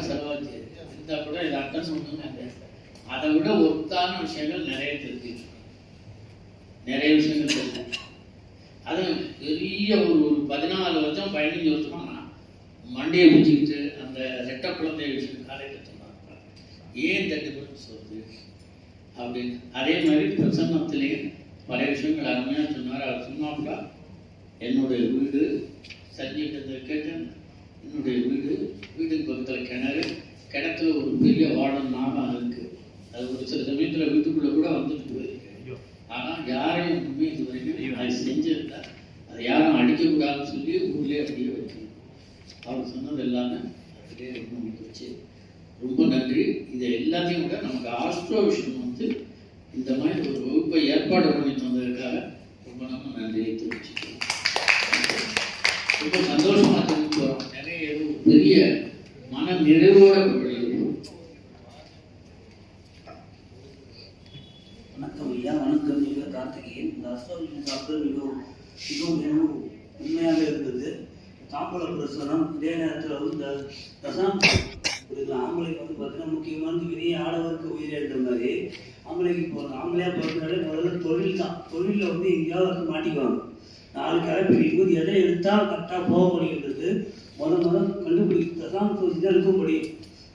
ஐம்பதாயிரம் செலவாச்சு. இந்த கூட இது அர்த்தம் சொன்னாங்க அதை விட ஒத்தான விஷயங்கள் நிறைய தெரிஞ்சு நிறைய விஷயங்கள் தெரிஞ்சு அது பெரிய ஒரு ஒரு பதினாலு வருஷம் பதினஞ்சு வருஷமா நான் மண்டையை பிடிச்சிக்கிட்டு அந்த ரெட்ட குழந்தைய விஷயம் காலையில் சொன்னாங்க ஏன் இந்த டிஃபரன்ஸ் வருது அப்படின்னு. அதே மாதிரி பிரசன்னத்திலேயே பல விஷயங்கள் அருமையாக சொன்னார். அவர் சொன்னாப்புல என்னுடைய வீடு சஞ்சீவிட்டதை கேட்டேன் என்னுடைய வீடு வீட்டுக்கு பக்கத்தில் கிணறு கிணத்துல ஒரு பெரிய வார்டன் இருக்கு. அது ஒரு சில சமயத்தில் வீட்டுக்குள்ளே கூட வந்துட்டு போயிருக்கு ஆனால் யாரையும் ஒன்றுமே இது வரைக்கும் அது செஞ்சிருந்தா அதை யாரும் அடிக்கக்கூடாதுன்னு சொல்லி ஊர்லேயே அப்படியே வைக்கணும். அவர் சொன்னது எல்லாமே அப்படியே ரொம்ப வச்சு ரொம்ப நன்றி. இதை எல்லாத்தையும் விட நமக்கு ஆஸ்ட்ரோ விஷயம் வந்து இந்த மாதிரி ஒரு வகுப்பை ஏற்பாடு பண்ணி தந்ததுக்காக ரொம்ப நம்ம நன்றியை தெரிவிச்சுக்கிறோம் ரொம்ப சந்தோஷமா தெரிவித்து வரோம் நிறைய பெரிய மன நிறைவோட வெளியிடுவோம் வணக்கம் ஐயா வணக்கம் மிக கார்த்திகேயன் இந்த அஸ்ட்ராலஜி சாப்பிட்டு மிகவும் மிகவும் மிகவும் உண்மையாக இருந்தது. தாம்பூல பிரசனம் இதே நேரத்தில் வந்து இந்த தசாம் ஆம்பளைக்கு வந்து பார்த்தீங்கன்னா முக்கியமானது வினைய ஆடவருக்கு உயிரிழந்த மாதிரி ஆம்பளைக்கு போகிறோம் ஆம்பளையாக பிறந்தாலே முதல்ல தொழில் தான். தொழிலில் வந்து எங்கேயாவது வந்து மாட்டிக்குவாங்க. நாலு கலப்பிரிக்கும் எதை எடுத்தால் கரெக்டாக போக முடியுன்றது முத முதல் கண்டுபிடி தசாம்சம் தான் இருக்க முடியும்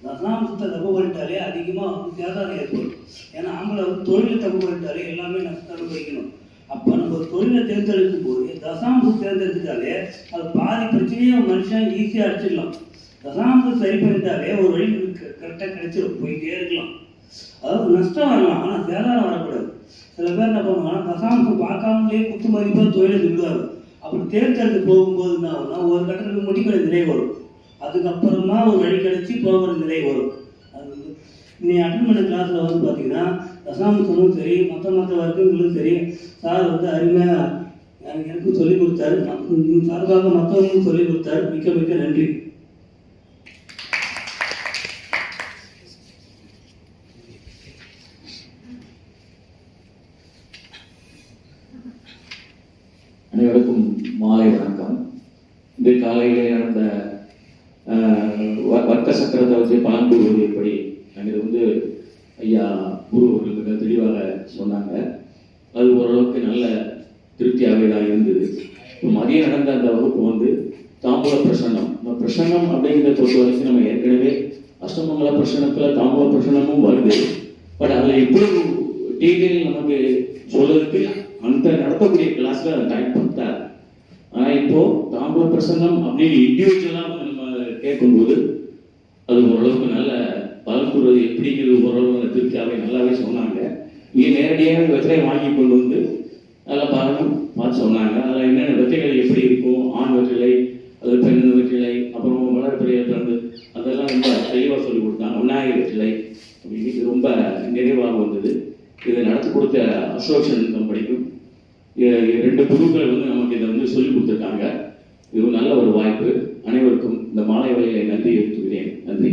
தசாம்சத்தை தப்பு பண்ணிட்டாலே அதிகமாக வந்து சேதாரம் ஏற்படும் ஏன்னா ஆம்பளை வந்து தொழிலை தப்பு பண்ணிட்டாலே எல்லாமே நஷ்டம் அனுபவிக்கணும் அப்போ நம்ம ஒரு தொழிலை தேர்ந்தெடுக்கும் போது தசாம்சம் தேர்ந்தெடுத்துட்டாலே அது பாதி பிரச்சனையை மனுஷன் ஈஸியாக அடிச்சிடலாம். தசாம்சம் சரி பண்ணிட்டாலே ஒரு வழி கரெக்டாக கிடைச்சிடும் போயிட்டே இருக்கலாம். அதாவது நஷ்டம் வரலாம் ஆனால் சேதாரம் வரக்கூடாது. சில பேர் என்ன பண்ணுவாங்கன்னா தசாம்சம் பார்க்காமலே குத்து மதிப்பாக தொழிலை விடுவாங்க அப்படி தேர்ந்தெடுத்து போகும்போது என்ன ஆகும்னா ஒரு கட்டத்துக்கு முடிக்கிற நிறைய வரும். அதுக்கப்புறமா ஒரு வழி கிடைச்சி போகிற நிலை வரும். அது வந்து நீ அட்டன் பண்ண கிளாஸில் வந்து பார்த்தீங்கன்னா தசாம்சமும் சரி மற்ற மற்ற வர்க்கங்களும் சரி சார் வந்து அருமையாக எனக்கு சொல்லிக் கொடுத்தாரு சார்பாக மற்றவங்களுக்கும் சொல்லிக் கொடுத்தாரு. மிக்க மிக்க நன்றி. அனைவருக்கும் மாலை வணக்கம். இன்று காலையிலே நடந்த வர்க்க வச்சு பலன் கூறுவது எப்படி? அங்கே வந்து ஐயா குரு அவர்கள் மிக தெளிவாக சொன்னாங்க. அது ஓரளவுக்கு நல்ல திருப்தியாகவே தான் இருந்தது. இப்போ மதியம் நடந்த அந்த வகுப்பு வந்து தாம்பூல பிரசன்னம். இந்த பிரசன்னம் அப்படிங்கிறத பொறுத்த வரைக்கும் நம்ம ஏற்கனவே அஷ்டமங்கல பிரசனத்தில் தாம்பூல பிரசனமும் வருது. பட் அதில் இவ்வளவு டீட்டெயில் நமக்கு சொல்றதுக்கு அந்த நடத்தக்கூடிய கிளாஸ்ல டைம் பண்ணிட்டார் ஆனால் இப்போ தாம்பூல பிரசன்னம் அப்படின்னு இண்டிவிஜுவலாக நம்ம கேட்கும்போது அது ஓரளவுக்கு நல்ல பலப்படுவது எப்படிங்கிறது ஓரளவு அந்த திருப்தியாவே நல்லாவே சொன்னாங்க. இங்கே நேரடியாக வெத்தலை வாங்கி கொண்டு வந்து நல்லா பாருங்க பார்த்து சொன்னாங்க. அதில் என்னென்ன வெத்தைகள் எப்படி இருக்கும்? ஆண் வெற்றிலை அது பெண் வெற்றிலை அப்புறம் வளர்ப்பிறையை பிறந்து அதெல்லாம் ரொம்ப தெளிவாக சொல்லி கொடுத்தாங்க. விநாயகர் வெற்றிலை அப்படின்னு இது ரொம்ப நிறைவாக வந்தது. இதை நடத்தி கொடுத்த அசோசியேஷன் கம்பெனிக்கும் ரெண்டு குருக்கள் வந்து நமக்கு இதை வந்து சொல்லி கொடுத்துருக்காங்க. இது நல்ல ஒரு வாய்ப்பு. அனைவருக்கும் இந்த மாலை வேளையிலே நன்றி எடுத்துக்கிறேன் நன்றி.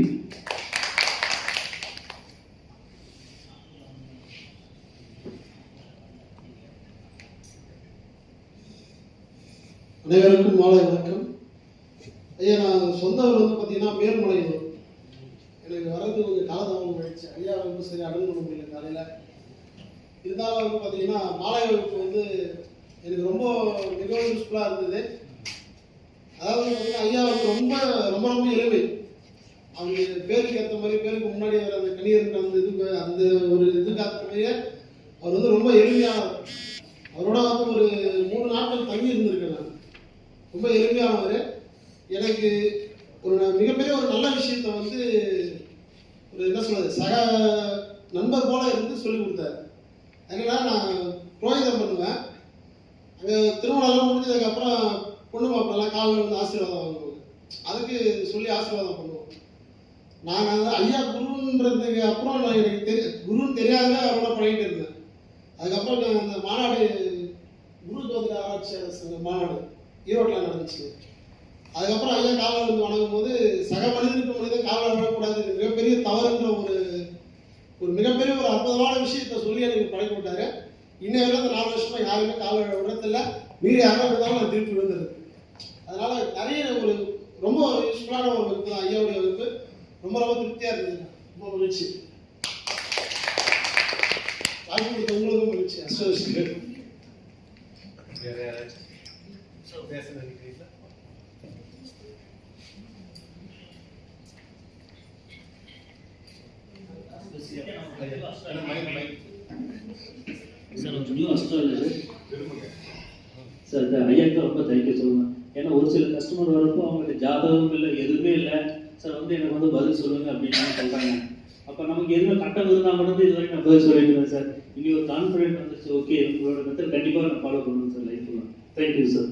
அனைவருக்கும் மாலை வணக்கம். ஐயா நான் சொந்த ஊர் வந்து பார்த்தீங்கன்னா மேல்மலையூர் எனக்கு வரது கொஞ்சம் காலதாமம் ஆயிடுச்சு. ஐயா வந்து சரி அடன் பண்ண முடியல காலையில். இருந்தாலும் வந்து பார்த்தீங்கன்னா மாலை வகுப்பு வந்து எனக்கு ரொம்ப மிகவும் யூஸ்ஃபுல்லாக இருந்தது. அதாவது பார்த்தீங்கன்னா ஐயா வந்து ரொம்ப ரொம்ப ரொம்ப இழவு அவங்க பேருக்கு ஏற்ற மாதிரி பேருக்கு முன்னாடி வர அந்த கணியருக்கு அந்த இது அந்த ஒரு இதுக்காக மாதிரியே அவர் வந்து ரொம்ப எளிமையானவர் அவரோட வந்து ஒரு மூணு நாட்கள் தங்கி இருந்திருக்கேன் நான். ரொம்ப எளிமையானவர் எனக்கு ஒரு மிகப்பெரிய ஒரு நல்ல விஷயத்த வந்து ஒரு என்ன சொல்றது சக நண்பர் போல இருந்து சொல்லி கொடுத்தாரு. என்னன்னா நான் புரோகிதம் பண்ணுவேன். அங்கே திருமணம் முடிஞ்சதுக்கப்புறம் பொண்ணு மாப்பிள்ளலாம் காலில் வந்து ஆசீர்வாதம் வாங்குவாங்க. அதுக்கு சொல்லி ஆசீர்வாதம் பண்ணுவோம். நாங்கள் வந்து ஐயா குருன்றதுக்கு அப்புறம் நான் எனக்கு தெரிய குருன்னு தெரியாத அவரோட பழகிட்டு இருந்தேன். அதுக்கப்புறம் நான் அந்த மாநாடு குரு ஜோதிட ஆராய்ச்சி மாநாடு ஈரோட்டில் நடந்துச்சு. அதுக்கப்புறம் ஐயா காவலர் வந்து வணங்கும் போது சக மனிதனுக்கு மனிதன் காவலர் விடக்கூடாது மிகப்பெரிய தவறுன்ற ஒரு ஒரு மிகப்பெரிய ஒரு அற்புதமான விஷயத்த சொல்லி எனக்கு பழக்கி விட்டாரு. இன்னை வரை அந்த நாலு வருஷமா யாருமே காவலர் விடத்தில் மீறி யாரும் நான் திருப்பி விழுந்துருக்கு நிறைய ஒரு வகுப்பு தான் ஐயாவுடைய வகுப்பு. ரொம்ப ரொம்ப திருப்தியாக இருந்தது. ரொம்ப மகிழ்ச்சி. வாய்ப்பு கொடுத்த உங்களுக்கும் மகிழ்ச்சி. யாராச்சும் பேச நினைக்கிறீங்களா சார் ஒரு நியூ அஸ்ட்ராலஜர். சார் ஐயாக்கு ரொம்ப தேங்க்யூ சொல்லுவேன் ஏன்னா ஒரு சில கஸ்டமர் வரப்போ அவங்களுக்கு ஜாதகம் இல்லை எதுவுமே இல்லை. சார் வந்து எனக்கு வந்து பதில் சொல்லுங்க அப்படின்னு சொல்றாங்க. அப்போ நமக்கு எதுவுமே கட்டம் இருந்தால் மட்டும் இது வரைக்கும் நான் பதில் சொல்லிட்டு சார். இனி ஒரு கான்ஃபிடென்ட் வந்துச்சு ஓகே உங்களோட மெத்தட் கண்டிப்பாக நான் ஃபாலோ பண்ணுவேன் சார் லைஃப்ல தேங்க்யூ சார்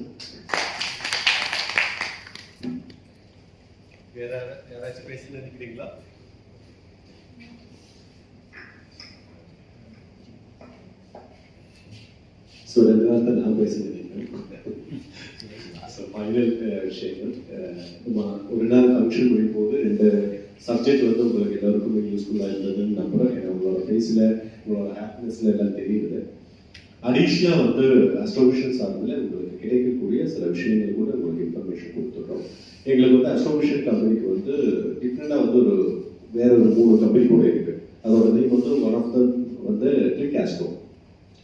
வேற யாரா- யாராச்சும் பேச நினைக்கிறீங்களா ஸோ ரெண்டு வார்த்தை நான் பேசுகிறேன் ஸோ ஃபைனல் uh, விஷயங்கள் uh, ஒரு நாள் ஃபங்க்ஷன் முடியும் போது ரெண்டு சப்ஜெக்ட் வந்து உங்களுக்கு எல்லாருக்கும் யூஸ்ஃபுல்லாக இருந்ததுன்னு நம்புகிறேன் ஏன்னா உங்களோட ஃபேஸில் உங்களோட ஹாப்பினஸில் எல்லாம் தெரியுது. அடிஷ்னலாக வந்து அஸ்ட்ரோவிஷன் சார்பில் உங்களுக்கு கிடைக்கக்கூடிய சில விஷயங்கள் கூட உங்களுக்கு இன்ஃபர்மேஷன் கொடுத்துட்றோம் எங்களுக்கு வந்து அஸ்ட்ரோவிஷன் கம்பெனிக்கு வந்து டிஃப்ரெண்டாக வந்து ஒரு வேற ஒரு மூணு கம்பெனி கூட இருக்குது அதோட நேம் வந்து ஒன் ஆஃப் த வந்து கிளிக் ஆஸ்ட்ரோ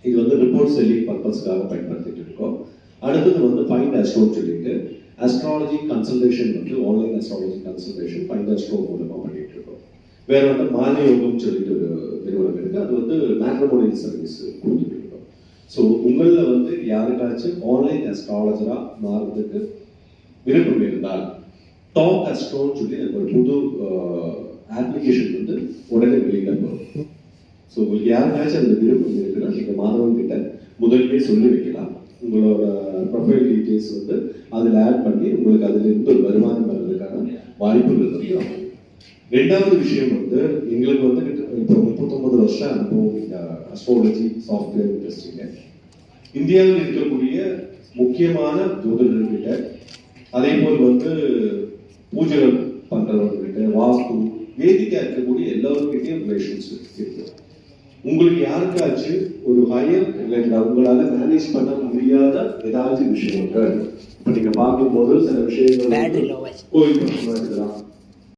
இது வந்து ரிப்போர்ட் செல்லிங் பர்பஸ்க்காக பயன்படுத்திட்டு இருக்கோம். அடுத்தது வந்து ஃபைண்ட் அஸ்ட்ரோன்னு சொல்லிட்டு அஸ்ட்ராலஜி கன்சல்டேஷன் வந்து online astrology consultation find astro மூலமாக பண்ணிட்டு இருக்கோம். வேற வந்து மானிய சொல்லிட்டு ஒரு நிறுவனம் இருக்கு. அது வந்து மேட்ரமோனியல் சர்வீஸ் கொடுத்துட்டு இருக்கோம். ஸோ உங்களில் வந்து யாருக்காச்சும் ஆன்லைன் அஸ்ட்ராலஜராக மாறுறதுக்கு விருப்பம் இருந்தால் டாப் அஸ்ட்ரோன்னு சொல்லி எனக்கு ஒரு புது அப்ளிகேஷன் வந்து உடனே வெளியிட போகிறோம் ஸோ உங்களுக்கு யாருக்காச்சும் அந்த விருப்பம் இருக்குன்னா நீங்கள் மாணவன் கிட்ட முதல்வே சொல்லி வைக்கலாம் உங்களோட ப்ரொஃபைல் டீட்டெயில்ஸ் வந்து அதில் ஆட் பண்ணி உங்களுக்கு அதிலிருந்து ஒரு வருமானம் வர்றதுக்கான வாய்ப்புகள் வந்து ரெண்டாவது விஷயம் வந்து எங்களுக்கு வந்து இப்போ முப்பத்தொன்பது வருஷம் அனுபவம் அஸ்ட்ராலஜி சாஃப்ட்வேர் இண்டஸ்ட்ரியில் இந்தியாவில் இருக்கக்கூடிய முக்கியமான ஜோதிடர்கிட்ட அதே போல் வந்து பூஜைகள் பண்றவங்ககிட்ட வாஸ்து வேதிக்கா இருக்கக்கூடிய எல்லாருக்கிட்டையும் ரிலேஷன்ஸ் இருக்கு. உங்களுக்கு யாருக்காச்சும் ஒரு ஹையர் ரிலேட்டட் உங்களால மேனேஜ் பண்ண முடியாத ஏதாச்சும் விஷயங்கள். இப்ப நீங்க பார்க்கும்போது சில விஷயங்கள் கோயில் பக்கமா இருக்கலாம்